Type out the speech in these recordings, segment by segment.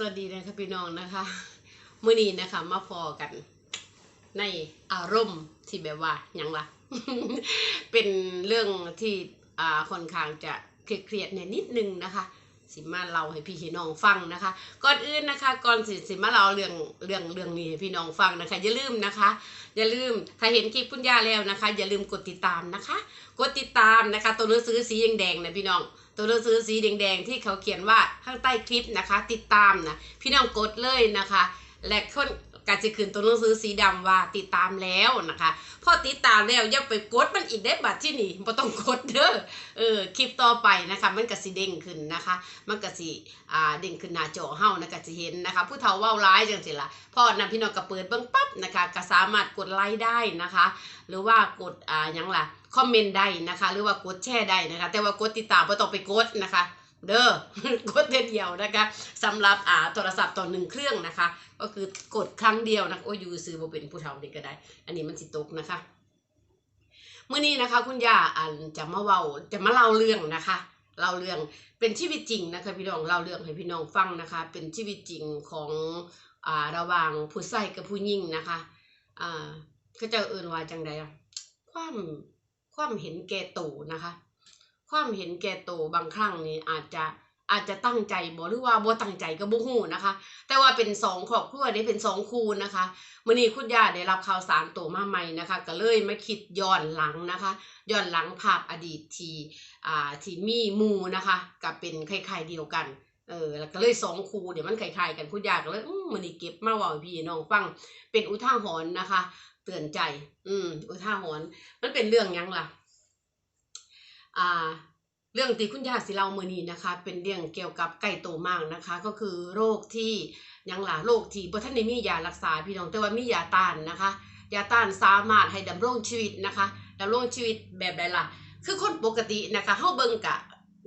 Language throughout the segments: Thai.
สวัสดีนะคะพี่น้องนะคะมื่อนี้นะคะมาพอกันในอารมณ์ที่แบบว่าหยังละเป็นเรื่องที่อ่าค่อนข้างจะเครียดๆเนี่ยนิดนึงนะคะสิมาเล่าให้พี่น้องฟังนะคะ ก่อนอื่นนะคะก่อนสิสิมาเล่าเรื่องเรื่องเรื่องนี้ให้พี่น้องฟังนะคะ อย่าลืมนะคะ อย่าลืมถ้าเห็นคลิปคุณย่าแล้วนะคะ อย่าลืมกดติดตามนะคะ กดติดตามนะคะ ตัวหนังสือสีแดงๆนะพี่น้อง ตัวหนังสือสีแดงๆที่เขาเขียนว่าข้างใต้คลิปนะคะ ติดตามนะพี่น้องกดเลยนะคะ และคนกาจะขึ้นตัวหนังสือสีดำว่าติดตามแล้วนะคะพอติดตามแล้วย่าไปกดมันอีกได้บัดที่นี่บ่ต้องกดเด้อเออคลิปต่อไปนะคะ มันก็สิเด้งขึ้นนะคะ มันก็สิอ่าเด้งขึ้นหน้าจอเฮานะก็สิเห็นนะคะ ผู้เฒ่าว้าร้ายจังซี่ล่ะพอนำพี่น้องก็เปิดเบิ่งปั๊บนะคะก็สามารถกดไลค์ได้นะคะ หรือว่ากดอ่ายังล่ะ คอมเมนต์ได้นะคะ หรือว่ากดแชร์ได้นะคะ แต่ว่ากดติดตามบ่ต้องไปกดนะคะ เด้อกดเดียวนะคะสำหรับอ่าโทรศัพท์ต่อหนึ่งเครื่องนะคะ ก็คือกดครั้งเดียวนะโอ้ยูซื้อบ่เป็นผู้เฒ่าเด็กก็ได้ อันนี้มันสิตกนะคะเมื่อนี้นะคะ คุณย่าอ่านจะมาเว้าจะมาเล่าเรื่องนะคะเล่าเรื่องเป็นชีวิตจริงนะคะ พี่น้องเล่าเรื่องให้พี่น้องฟังนะคะ เป็นชีวิตจริงของอ่าระหว่างผู้ชายกับผู้หญิงนะคะอ่าเขาจะเอื่นว่าจังใดอะความ ความเห็นแก่ตัวนะคะ ความเห็นแก่ตัวบางครั้งนี่อาจจะอาจจะตั้งใจบ่หรือว่าบ่ตั้งใจก็บ่ฮู้นะคะ แต่ว่าเป็นสองครอบครัวนี้เป็นสองคูนะคะมื้อนี้คุณย่าได้รับข่าวสารตัวมาใหม่นะคะ ก็เลยมาคิดย้อนหลังนะคะย้อนหลังภาพอดีตที่อ่าที่มีมูนะคะก็เป็นคล้ายๆเดียวกัน เออแล้วก็เลยสองคูเดี๋ยวมันคล้ายๆกันคุณย่าก็เลยมมื้อนี้เก็บมาว้าพี่น้องฟังเป็นอุทาหรณ์นะคะ เตือนใจ อืมอุทาหรณ์มันเป็นเรื่องยังล่ะ อ่า เรื่องที่คุณย่าสิเล่ามือนี้นะคะ เป็นเรื่องเกี่ยวกับไก่โตมากนะคะ ก็คือโรคที่ยังล่ะโรคที่บ่ทันได้มียารักษาพี่น้องแต่ว่ามียาต้านนะคะยาต้านสามารถให้ดำรงชีวิตนะคะดำรงชีวิตแบบใดล่ะ คือคนปกตินะคะเฮาเบิ่งกะ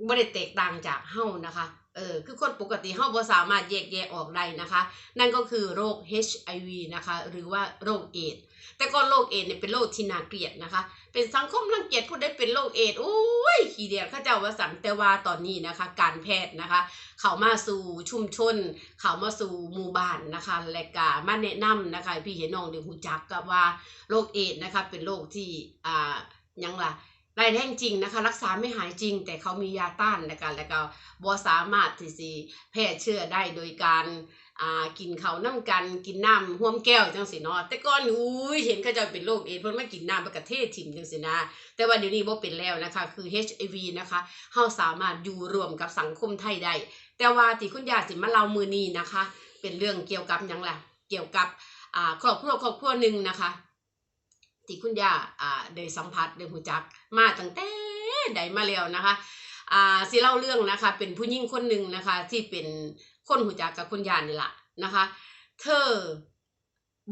บ่ได้แตกต่างจากเฮานะคะ เออคือคนปกติเฮาบ่สามารถแยกแยะออกได้นะคะ นั่นก็คือโรค HIV นะคะ หรือว่าโรคเอดส์แต่ก่อนโรคเอดส์เนี่ยเป็นโรคที่น่าเกลียดนะคะ เป็นสังคมรังเกียจผู้ได้เป็นโรคเอดส์โอ้ยขี้เดียดข้าเจ้าว่าสันแต่ว่าตอนนี้นะคะ การแพทย์นะคะ เข้ามาสู่ชุมชน เข้ามาสู่หมู่บ้านนะคะและก็มาแนะนำนะคะพี่เห็นน้องเดี๋ยวหูจักกับว่าโรคเอดส์นะคะ เป็นโรคที่อ่ายังล่ะ รายแรงจริงนะคะ รักษาไม่หายจริง แต่เขามียาต้านนะคะแล้วก็บ่สามารถที่สิแพร่เชื้อได้โดยการอ่ากินเขาน้ำกันกินน้ำห่วมแก้วจังสิเนาะแต่ก่อนอุ้ยเห็นเขาจะเป็นโรคเอดเพิ่นมากินน้ำประกาศเทศถิ่มจังสินะ แต่ว่าเดี๋ยวนี้บ่เป็นแล้วนะคะ คือ HIV นะคะเฮาสามารถอยู่รวมกับสังคมไทยได้แต่ว่าที่คุณยาสิมาเล่ามือนี้นะคะ เป็นเรื่องเกี่ยวกับยังล่ะเกี่ยวกับอ่าครอบครัวครอบครัวหนึ่งนะคะ ที่คุณยาอ่าได้สัมผัสได้รู้จักมาตั้งแต่ใดมาแล้วนะคะอ่าสิเล่าเรื่องนะคะ เป็นผู้หญิงคนหนึ่งนะคะ ที่เป็นคนหูจักกับคุณยานี่แหละนะคะ เธอ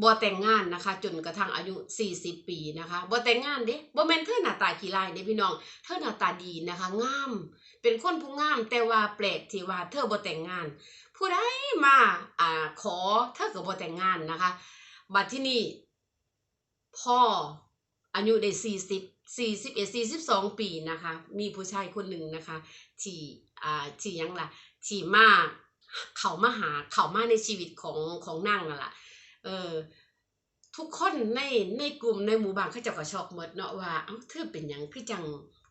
บ่แต่งงานนะคะ จนกระทั่งอายุ 40 ปีนะคะบ่แต่งงานเด้บ่แม่นเธอหน้าตาขี้ลายเด้พี่น้อง เธอหน้าตาดีนะคะงาม เป็นคนผู้งาม แต่ว่าแปลกที่ว่าเธอบ่แต่งงาน ผู้ใดมาอ่าขอเธอก็บ่แต่งงานนะคะ บัดที่นี่ พ่ออายุได้40 41 42ปีนะคะ มีผู้ชายคนหนึ่งนะคะที่อ่าที่ยังล่ะที่มาเขามาหาเขามาในชีวิตของของนางนั่นล่ะเออทุกคนในในกลุ่มในหมู่บ้านเขาจะก็ช็อกหมดเนาะว่าเอ้าเธอเป็นยังคือจัง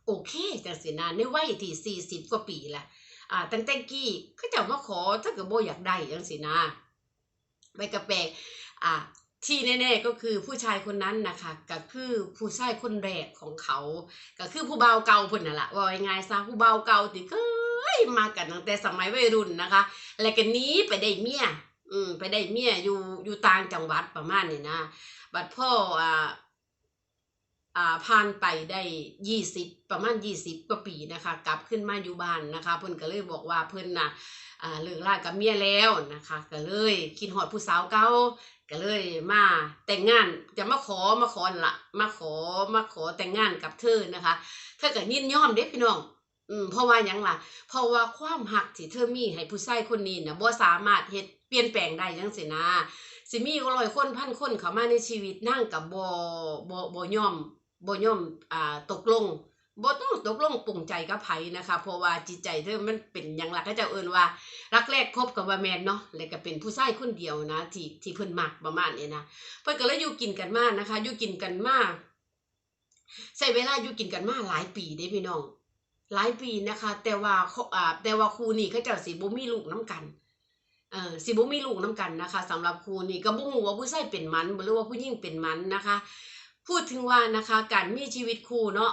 โอเคจังสินะในวัยที่สี่สิบกว่าปีละอ่าตั้งแต่กี้เขาจ้ามาขอถ้าเกิดโบอยากได้จังสินะไปกระแปลกอ่า ที่แน่ๆก็คือผู้ชายคนนั้นนะคะก็คือผู้ชายคนแรกของเขา ก็คือผู้เบาเก่าพุ่นน่ะละว่าง่ายซะผู้เบาเก่าที่เคยมากันตั้งแต่สมัยวัยรุ่นนะคะ แล้วก็หนี้ไปได้เมียอืมไปได้เมียอยู่อยู่ต่างจังหวัดประมาณนี้นะบัดพ่ออ่าอ่าผ่านไปได้ยี่สิบประมาณยี่สิบกว่าปีนะคะ กลับขึ้นมาอยู่บ้านนะคะเพิ่นก็เลยบอกว่าเพิ่นน่ะอ่าเลิกรากับเมียแล้วนะคะ ก็เลยคิดฮอดผู้สาวเก่า ก็เลยมาแต่งงานจะมาขอมาขอนั่นละมาขอมาขอแต่งงานกับเธอนะคะเธอก็ยินยอมเด้พี่น้องอืมเพราะว่ายังล่ะ เพราะว่าความหักที่เธอมีให้ผู้ชายคนนี้นะบ่สามารถเฮ็ดเปลี่ยนแปลงได้จังซี่นะสิมีร้อยคนพันคนเข้ามาในชีวิตนั่งกับบ่บ่บ่ยอมบ่ยอมอ่าตกลง บ่ต้องตกลงปรุงใจกับไผนะคะ เพราะว่าจิตใจเธอมันเป็นหยังล่ะก็จะเอินว่า รักแรกพบกับว่าแมนเนาะแล้วก็เป็นผู้ชายคนเดียวนะ ที่ที่เพิ่นมักประมาณนี้นะเพิ่นก็เลยอยู่กินกันมากนะคะ อยู่กินกันมากใช้เวลาอยู่กินกันมาหลายปีเด้พี่น้อง หลายปีนะคะ แต่ว่าอ่าแต่ว่าครูนี่เขาเจ้าสิบ่มีลูกน้กันเออสิบ่มีลูกน้กันนะคะสำหรับครูนี่ก็บ่ฮู้ว่าผู้ชายเป็นมันหรือว่าผู้หญิงเป็นมันนะคะ พูดถึงว่านะคะ การมีชีวิตคู่เนาะ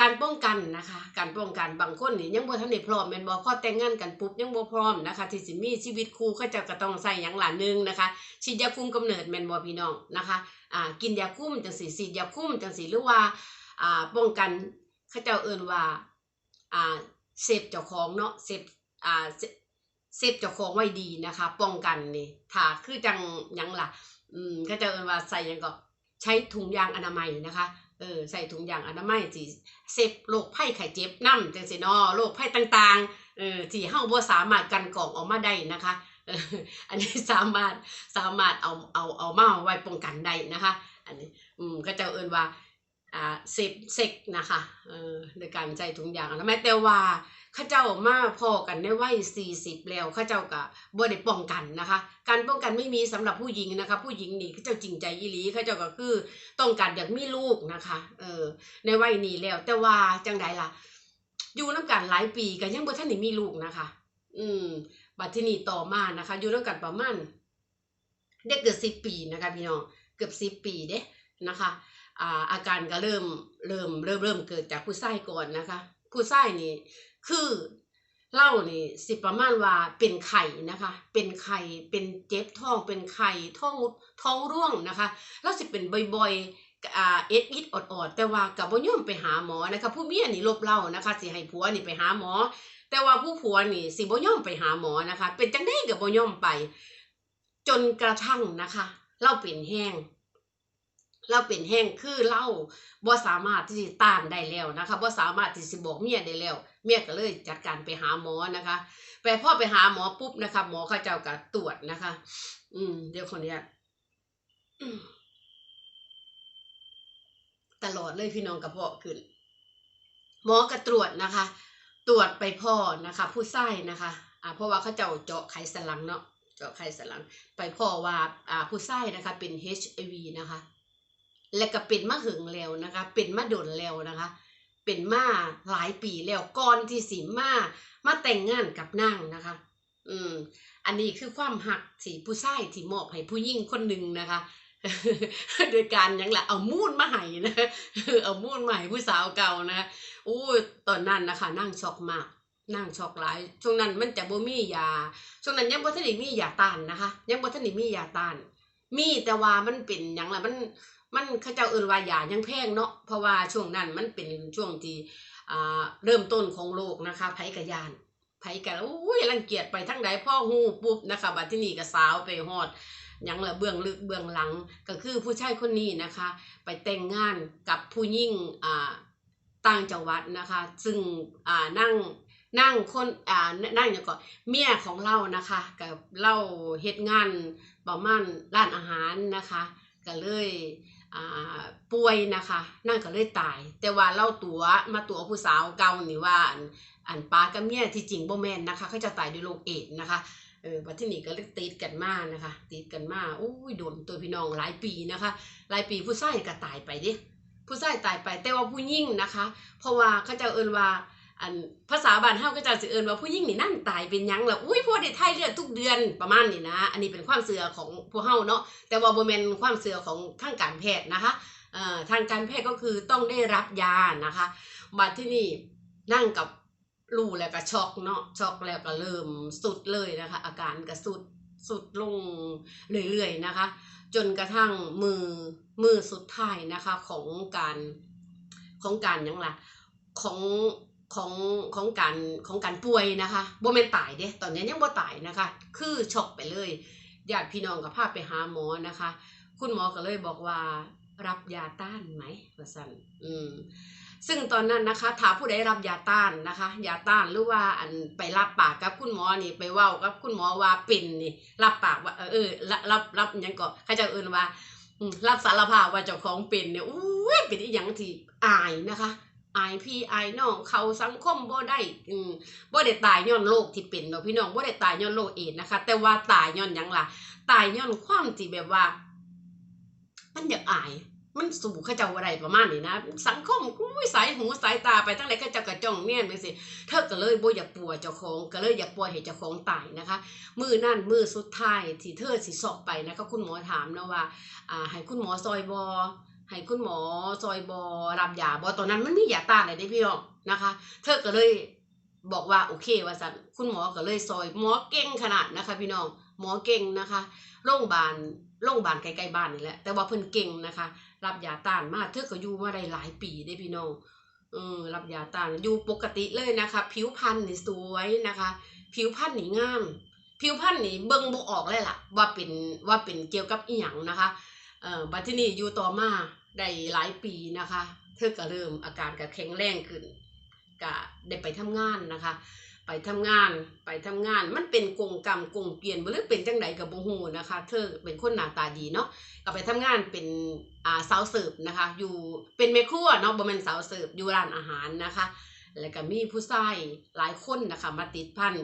การป้องกันนะคะ การป้องกันบางคนนี่ยังบ่ทันได้พร้อมแม่นบ่พอแต่งงานกันปุ๊บยังบ่พร้อมนะคะ ที่สิมีชีวิตคู่เขาเจะก็ต้องใส่หยังหลานึงนะคะฉีดยาคุมกำเนิดแม่นบ่พี่น้องนะคะอ่ากินยาคุมจังซี่ฉีดยาคุมจังซี่หรือว่าอ่าป้องกันเขาเจ้าเอิ้นว่าอ่าเซฟเจ้าของเนาะเซฟอ่าเซเซฟเจ้าของไว้ดีนะคะ ป้องกันนี่ถ้าคือจังหยังล่ะอืมเขาเจ้าเอิ้นว่าใส่หยังก็ ใช้ถุงยางอนามัยนะคะเออใส่ถุงยางอนามัยสิเซฟโรคภัยไข้เจ็บนำจังซี่เนาะโรคภัยต่างๆเออที่เฮาบ่สามารถกันกรองออกมาได้นะคะเอออันนี้สามารถสามารถเอาเอาเอามาไว้ป้องกันได้นะคะ อันนี้อืมก็จะเอิ้นว่าอ่าเซฟเซ็กนะคะเออโดยการใส่ถุงยางอนามัยแต่ว่า ข้าเจ้ามาพอกันในวัย40แล้วข้าเจ้าก็บ่ได้ป้องกันนะคะ การป้องกันไม่มีสำหรับผู้หญิงนะคะ ผู้หญิงนี่เขาเจ้าจริงใจอีหลีเขาเจ้าก็คือต้องการอยากมีลูกนะคะเออในวัยนี้แล้ว แต่ว่าจังใดล่ะ อยู่น้ำกันหลายปีก็ยังบ่ทันได้มีลูกนะคะ อืม บัดทีนี้ต่อมานะคะ อยู่น้ำกันประมาณได้เกือบสิบปีนะคะ พี่น้องเกือบสิบปีเด้นะคะอ่าอาการก็เริ่มเริ่มเริ่มเริ่มเกิดจากผู้ชายก่อนนะคะ ผู้ชายนี่ คือเล่านี่สิประมาณว่าเป็นไข่นะคะ เป็นไข่เป็นเจ็บท้องเป็นไข่ท้องท้องร่วงนะคะแล้วสิเป็นบ่อยๆอ่าเอ็ดอิดออดแต่ว่ากับบ่ยอมไปหาหมอนะคะผู้เมียนี่ลบเล่านะคะสิให้ผัวนี่ไปหาหมอ แต่ว่าผู้ผัวนี่สิบ่ยอมไปหาหมอนะคะ เป็นจังได๋ก็บ่ยอมไป จนกระทั่งนะคะ เราเป็นแห้ง เราเป็นแห้งคือเราบ่สามารถที่จะต้านได้แล้วนะคะบ่สามารถที่สิบอกเมียได้แล้ว เมียก็เลยจัดการไปหาหมอนะคะไปพ่อไปหาหมอปุ๊บนะคะหมอเขาเจ้าก็ตรวจนะคะ อืม เดี๋ยวคนเนี้ยตลอดเลยพี่น้องกระเพาะขึ้น หมอก็ตรวจนะคะ ตรวจไปพ่อนะคะ ผู้ไส้นะคะอ่าเพราะว่าเขาเจ้าเจาะไขสันหลังเนาะเจาะไขสันหลัง ไปพ่อว่าอ่าผู้ไส้นะคะ เป็น HIV นะคะ และก็เป็นมาหึงแล้วนะคะ เป็นมาโดนแล้วนะคะ เป็นมาหลายปีแล้วก่อนที่สิมามาแต่งงานกับนางนะคะ อืม อันนี้คือความหักที่ผู้ชายที่มอบให้ผู้หญิงคนหนึ่งนะคะ โดยการยังละเอามูนมาให้นะเอามูนมาให้ผู้สาวเก่านะอู้ตอนนั้นนะคะนั่งช็อกมากนั่งช็อกหลาย ช่วงนั้นมันจะบ่มียา ช่วงนั้นยังบ่ทันได้มียาต้านนะคะ ยังบ่ทันได้มียาต้าน มีแต่ว่ามันเป็นหยังละมัน มันเขาเจ้าเอิ้นว่ายายังแพงเนาะเพราะว่าช่วงนั้นมันเป็นช่วงที่อ่าเริ่มต้นของโลกนะคะไผกะยานไผกะอุ้ยรังเกียจไปทั้งใดพ่อฮูปุ๊บนะคะบัดที่นี่ก็สาวไปฮอดยังละเบื้องลึกเบื้องหลังก็คือผู้ชายคนนี้นะคะ ไปแต่งงานกับผู้หญิงอ่าต่างจังหวัดนะคะ ซึ่งอ่านั่งนั่งคนอ่านั่งอย่างก่อนเมียของเรานะคะกับเราเฮ็ดงานประมาณร้านอาหารนะคะ ก็เลย ป่วยนะคะนั่นก็เลยตาย แต่ว่าเล่าตัวมาตัวผู้สาวเก่านี่ว่าอันอันป้ากับเมียที่จริงบ่แม่นนะคะ เขาจะตายด้วยโรคเอดส์นะคะเออบัดที่นี่ก็เลยติดกันมากนะคะติดกันมากอุ้ยโดนตัวพี่น้องหลายปีนะคะหลายปีผู้ชายก็ตายไปเดิผู้ชายตายไปแต่ว่าผู้หญิงนะคะ เพราะว่าเขาจะเอินว่า อันภาษาบ้านเฮาก็จะสิเอิ้นว่าผู้หญิงนี่นั่นตายเป็นหยังล่ะอุ้ยพวกได้ไทยเลือดทุกเดือนประมาณนี้นะ อันนี้เป็นความเชื่อของพวกเฮาเนาะแต่ว่าบ่แม่นความเชื่อของทางการแพทย์นะคะเอ่อทางการแพทย์ก็คือต้องได้รับยานะคะบัดที่นี่นั่งกับรู้แล้วก็ช็อกเนาะช็อกแล้วก็เริ่มสุดเลยนะคะ อาการก็สุดสุดลงเรื่อยๆนะคะ จนกระทั่งมือมือสุดท้ายนะคะของการของการยังล่ะของ ของของการของการป่วยนะคะบ่แม่นตายเด้ตอนนี้ยังบ่ตายนะคะ คือช็อกไปเลยญาติพี่น้องก็พาไปหาหมอนะคะ คุณหมอก็เลยบอกว่ารับยาต้านไหมว่าซั่นอืมซึ่งตอนนั้นนะคะถ้าผู้ใดรับยาต้านนะคะ ยาต้านหรือว่าอันไปรับปากกับคุณหมอนี่ไปเว้ากับคุณหมอว่าเป็นนี่รับปากว่าเออรับรับยังก็เขาจะเอิ้นว่ารับสารภาพว่าเจ้าของเป็นเนี่ยอู้ยเป็นอีหยังที่อายนะคะ อายพี่อายน้องเขาสังคมบ่ได้อืมบ่ได้ตายย้อนโรคที่เป็นเนาะพี่น้องบ่ได้ตายย้อนโรคเอดนะคะ แต่ว่าตายย้อนยังล่ะ ตายย้อนความที่แบบว่า มันอยากอาย มันสู่เขาเจ้าอะไรประมาณนี้นะ สังคมอุ้ยสายหูสายตาไปทั้งไหนเขาเจ้ากระจ้องเนี่ยไปสิเธอก็เลยบ่อยากปัวเจ้าของก็เลยอยากปัวให้เจ้าของตายนะคะ มือนั่นมือสุดท้ายที่เธอสิสอบไปนะคะคุณหมอถามนะว่าอ่าให้คุณหมอซอยบอ ให้คุณหมอซอยบอรับยาบอตอนนั้นมันมียาต้านอะไรได้พี่น้องนะคะ เธอก็เลยบอกว่าโอเคว่าสันคุณหมอก็เลยซอยหมอเก่งขนาดนะคะ พี่น้องหมอเก่งนะคะโรงพยาบาลโรงพยาบาลใกล้ๆบ้านนี่แหละแต่ว่าเพิ่นเก่งนะคะ รับยาต้านมาเธอก็อยู่มาได้หลายปีได้พี่น้องเออรับยาต้านอยู่ปกติเลยนะคะ ผิวพรรณนี่สวยนะคะ ผิวพรรณนี่งาม ผิวพรรณนี่เบิ่งบ่ออกเลยล่ะ ว่าเป็นว่าเป็นเกี่ยวกับอีหยังนะคะเออบัดที่นี่อยู่ต่อมา ได้หลายปีนะคะ เธอก็เริ่มอาการก็แข็งแรงขึ้นก็ได้ไปทำงานนะคะ ไปทำงานไปทำงาน มันเป็นกงกรรมกงเปลี่ยนบ่หรือเป็นจังไดก็บ่ฮู้นะคะ เธอเป็นคนหน้าตาดีเนาะก็ไปทำงานเป็นอ่าสาวเสิร์ฟนะคะ อยู่เป็นแม่ครัวเนาะบ่แม่นสาวเสิร์ฟอยู่ร้านอาหารนะคะ แล้วก็มีผู้ชายหลายคนนะคะมาติดพัน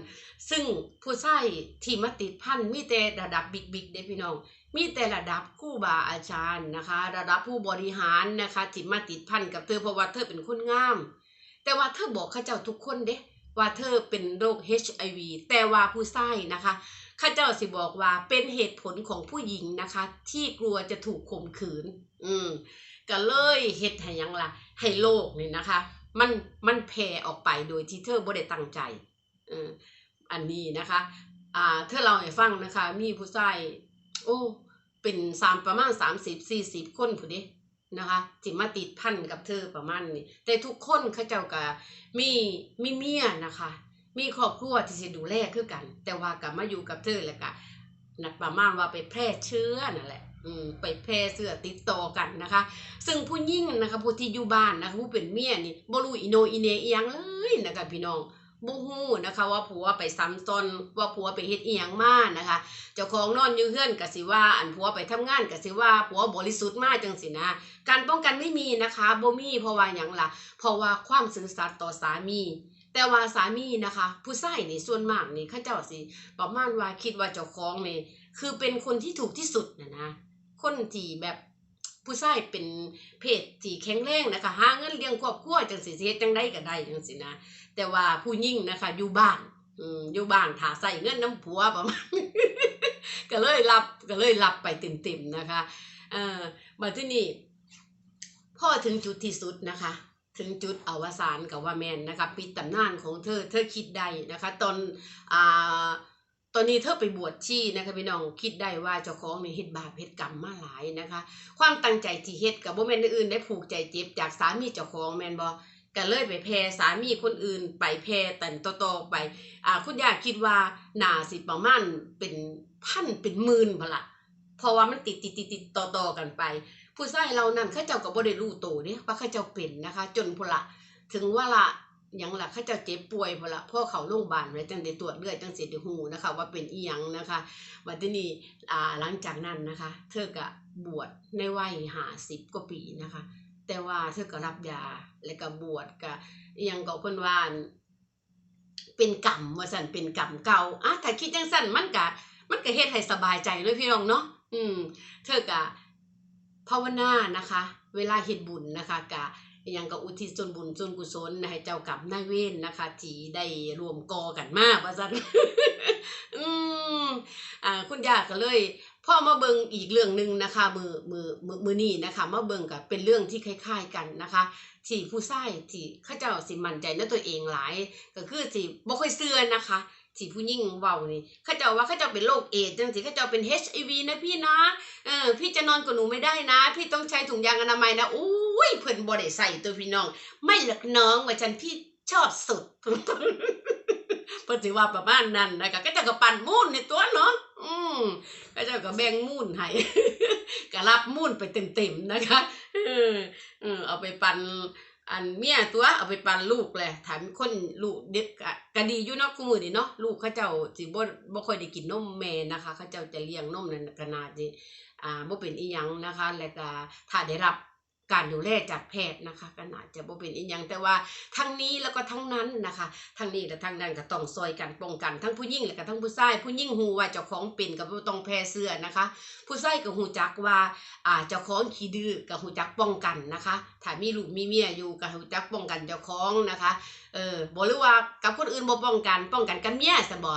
ซึ่งผู้ชายที่มาติดพันมีแต่ระดับบิ๊กๆเด้พี่น้อง มีแต่ระดับครู่บาอาจารย์นะคะ ระดับผู้บริหารนะคะที่มาติดพันกับเธอเพราะว่าเธอเป็นคนงาม แต่ว่าเธอบอกข้าเจ้าทุกคนเด้ว่าเธอเป็นโรค HIV แต่ว่าผู้ชายนะคะข้าเจ้าสิบอกว่าเป็นเหตุผลของผู้หญิงนะคะ ที่กลัวจะถูกข่มขืน อืมก็เลยเฮ็ดให้ยังล่ะให้โรคนี่นะคะ มันมันแผ่ออกไปโดยที่เธอบ่ได้ตั้งใจอันนี้นะคะอ่าเธอเล่าให้ฟังนะคะ มีผู้ชายโอ้เป็นสามประมาณสามสิบสี่สิบคนผู้เด้นะคะที่มาติดพันกับเธอประมาณนี้แต่ทุกคนเขาเจ้าก็มีมีเมียนะคะ มีครอบครัวที่สิดูแลคือกัน แต่ว่ากับมาอยู่กับเธอแล้วก็นักประมาณว่าไปแพร่เชื้อนั่นแหละ ไปแพร่เชื้อติดต่อกันนะคะ ซึ่งผู้หญิงนะคะผู้ที่อยู่บ้านนะคะผู้เป็นเมียนี่บ่รู้อีโนอีเนอียงเลยนะคะพี่น้องบ่ฮู้นะคะ ว่าผัวไปซ้ำซ้อนว่าผัวไปเฮ็ดอีหยังมานะคะ เจ้าของนอนอยู่เฮือนก็สิว่า อันผัวไปทำงานก็สิว่าผัวบริสุทธิ์มากจังสินะ การป้องกันไม่มีนะคะบ่มีเพราะว่าหยังล่ะ เพราะว่าความซื่อสัตย์ต่อสามี แต่ว่าสามีนะคะ ผู้ชายนี่ส่วนมากนี่เขาเจ้าสิประมาณว่าคิดว่าเจ้าของนี่คือเป็นคนที่ถูกที่สุดนะนะ คนที่แบบผู้ชายเป็นเพศที่แข็งแรงนะคะหาเงินเลี้ยงครอบครัวจังสิสิเฮ็ดจังได้ก็ได้จังสินะ แต่ว่าผู้หญิงนะคะ อยู่บ้านอืมอยู่บ้านถาใส่เงินน้ำผัวประมาณก็เลยรับก็เลยรับไปเต็มๆนะคะเอ่อมาที่นี่พ่อถึงจุดที่สุดนะคะ ถึงจุดอวสานกับว่าแมนนะคะปิดตำนานของเธอเธอคิดได้นะคะ ตอนอ่า ตอนนี้เธอไปบวชชีนะคะพี่น้องคิดได้ว่าเจ้าของนี่เฮ็ดบาปเฮ็ดกรรมมาหลายนะคะ ความตั้งใจที่เฮ็ดกับบ่แม่นอื่นได้ผูกใจเจ็บจากสามีเจ้าของแม่นบ่ก็เลยไปแพร่สามีคนอื่น ไปแพร่ตันต่อๆไปอ่าคุณยายคิดว่าน่าสิประมาณเป็นพันเป็นหมื่นพละเพราะว่ามันติดติดติดติดต่อต่อกันไป ผู้ชายเรานั่นเขาเจ้าก็บ่ได้รู้ตัวเด้ว่าเขาเจ้าเป็นนะคะ จนพละถึงว่าละ ยังล่ะเขาเจ้าเจ็บป่วยพนละพ่อเขาโรงพยาบาลไว้จังได้ตรวจเลือดจังเสิได้ฮู้นะคะ ว่าเป็นอีหยังนะคะวันนี้อ่าหลังจากนั้นนะคะ เธอก็บวชในวัย50กว่าปีนะคะ แต่ว่าเธอก็รับยาแล้วก็บวชก็ยังก็เพิ่นว่านเป็นกรรมว่าสันเป็นกรรมเก่าอะถ้าคิดจังสั้นมันก็มันก็เฮ็ดให้สบายใจเลยพี่น้องเนาะอืม เธอก็ภาวนานะคะ เวลาเฮ็ดบุญนะคะกะ ยังก็อุทิศส่วนบุญส่วนกุศลให้เจ้ากรรมนายเวรนะคะที่ได้รวมกอกันมากว่าซั่นอืมอ่าคุณย่าก็เลยพ่อมาเบิงอีกเรื่องหนึ่งนะคะ มือมือมือมือนี้นะคะมาเบิงกับเป็นเรื่องที่คล้าย ๆกันนะคะที่ผู้ชายที่เขาเจ้าสิมั่นใจในตัวเองหลาย ก็คือสิบ่ค่อยเชื่อนะคะที่ผู้หญิงเว้านี่เขาเจ้าว่าเขาเจ้าเป็นโรคเอดส์จังสิเขาเจ้าเป็น HIV นะพี่นะเออพี่จะนอนกับหนูไม่ได้นะ พี่ต้องใช้ถุงยางอนามัยนะอุ้ ยเพิ่นบ่ได้ใส่ตัวพี่น้อง ไม่หรอกน้องว่าฉันพี่ชอบสุดเพิ่นสิว่าประมาณนั้นนะคะก็เจ้าก็ปั่นมูนในตัวเนาะอืมก็เจ้าก็แบ่งมูนให้ก็รับมูนไปเต็มๆนะคะเออเอาไปปั่นอันเมียตัวเอาไปปันลูกแหละถามคนลูกเด็กกะก็ดีอยู่เนาะคู่มือนี่เนาะลูกเขาเจ้าสิบ่บ่ค่อยได้กินนมแม่นะคะเขาเจ้าจะเลี้ยงนมนั่นขนาดนี้อ่าบ่เป็นอีหยังนะคะ แล้วก็ถ้าได้รับ การดูแลจากแพทย์นะคะก็น่าจะบ่เป็นอีหยังแต่ว่าทั้งนี้แล้วก็ทั้งนั้นนะคะ ทั้งนี้และทั้งนั้นก็ต้องซอยกันป้องกัน ทั้งผู้หญิงและก็ทั้งผู้ชายผู้หญิงฮู้ว่าเจ้าของเป็นก็บ่ต้องแพ้เสื้อนะคะ ผู้ชายก็ฮู้จักว่าอ่าเจ้าของขี้ดื้อก็ฮู้จักป้องกันนะคะถ้ามีลูกมีเมียอยู่ก็ฮู้จักป้องกันเจ้าของนะคะเออบ่หรือว่ากับคนอื่นบ่ป้องกันป้องกันกันเมียซะบ่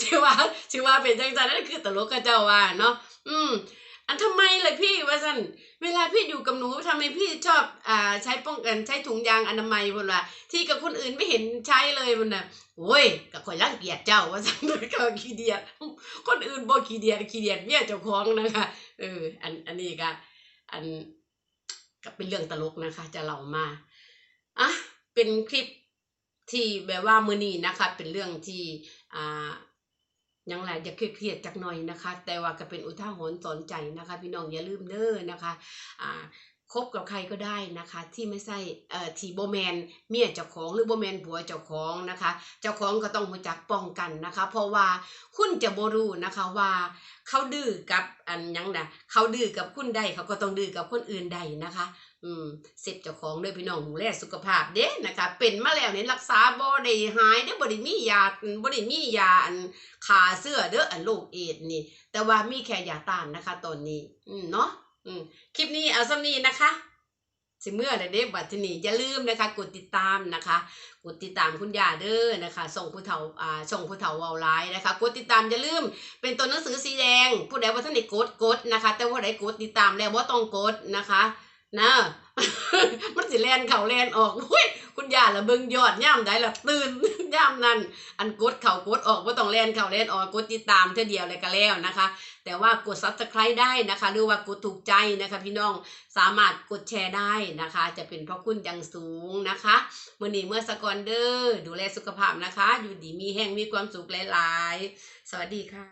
สิว่าสิว่าเป็นจังซั่นนั่นคือตลกกับเจ้าว่าเนาะอืม อันทำไมล่ะพี่ว่าซั่นเวลาพี่อยู่กับหนูทำไมพี่ชอบอ่าใช้ป้องกันใช้ถุงยางอนามัยพนว่าที่กับคนอื่นไม่เห็นใช้เลยพุ่นน่ะโอ้ยก็ข่อยรังเกียจเจ้าว่าซั่นก็ขี้เดียดคนอื่นบ่ขี้เดียดขี้เดียดเมียเจ้าของนะคะเอออันอันนี้ก็อันก็เป็นเรื่องตลกนะคะ จะเล่ามาอะเป็นคลิปที่แบบว่ามือนี้นะคะ เป็นเรื่องที่อ่า ยังไงจะเครียดจักหน่อยนะคะ แต่ว่าก็เป็นอุทาหรณ์สอนใจนะคะ พี่น้องอย่าลืมเด้อนะคะอ่าคบกับใครก็ได้นะคะ ที่ไม่ใช่เอ่อที่โบแมนเมียเจ้าของหรือโบแมนผัวเจ้าของนะคะ เจ้าของก็ต้องรู้จักป้องกันนะคะ เพราะว่าคุณจะบ่รู้นะคะว่าเขาดื้อกับอันยังนะเขาดื้อกับคุณใดเขาก็ต้องดื้อกับคนอื่นใดนะคะ อืมเสร็จเจ้าของเด้อพี่น้องดูแลสุขภาพเด้นะคะ เป็นมาแล้วเนี่ยรักษาบ่ได้หายเด้บ่ได้มียาบ่ได้มียาอันขาเสื้อเด้ออันโรคเอดนี่ แต่ว่ามีแค่ยาต้านนะคะตอนนี้ อืมเนาะอืมคลิปนี้เอาซ้ำนี้นะคะสิเมื่อเด็กบัดทีนี้อย่าลืมนะคะกดติดตามนะคะ กดติดตามคุณยาเด้อนะคะ ส่งผู้เฒ่าอ่าส่งผู้เฒ่าเวาร้ายนะคะ กดติดตามอย่าลืมเป็นตัวหนังสือสีแดง ผู้ใดว่าท่านได้กดกดนะคะ แต่ว่าใดกดติดตามแล้วว่าต้องกดนะคะ นะมันสิแลนเข่าแลนออกอุ้ยคุณยาละเบิงยอดย่ามใดละตื่นย่ามนั้นอันกดเข่ากดออกว่าต้องแลนเข่าแลนออกกดติดตามเท่าเดียวเลยก็แล้วนะคะ แต่ว่ากด subscribe ได้นะคะ หรือว่ากดถูกใจนะคะ พี่น้องสามารถกดแชร์ได้นะคะ จะเป็นเพราะคุณอย่างสูงนะคะมื่อนี้เมื่อสกอนเดอร์ดูแลสุขภาพนะคะ อยู่ดีมีแห้งมีความสุขหลาย ๆ สวัสดีค่ะ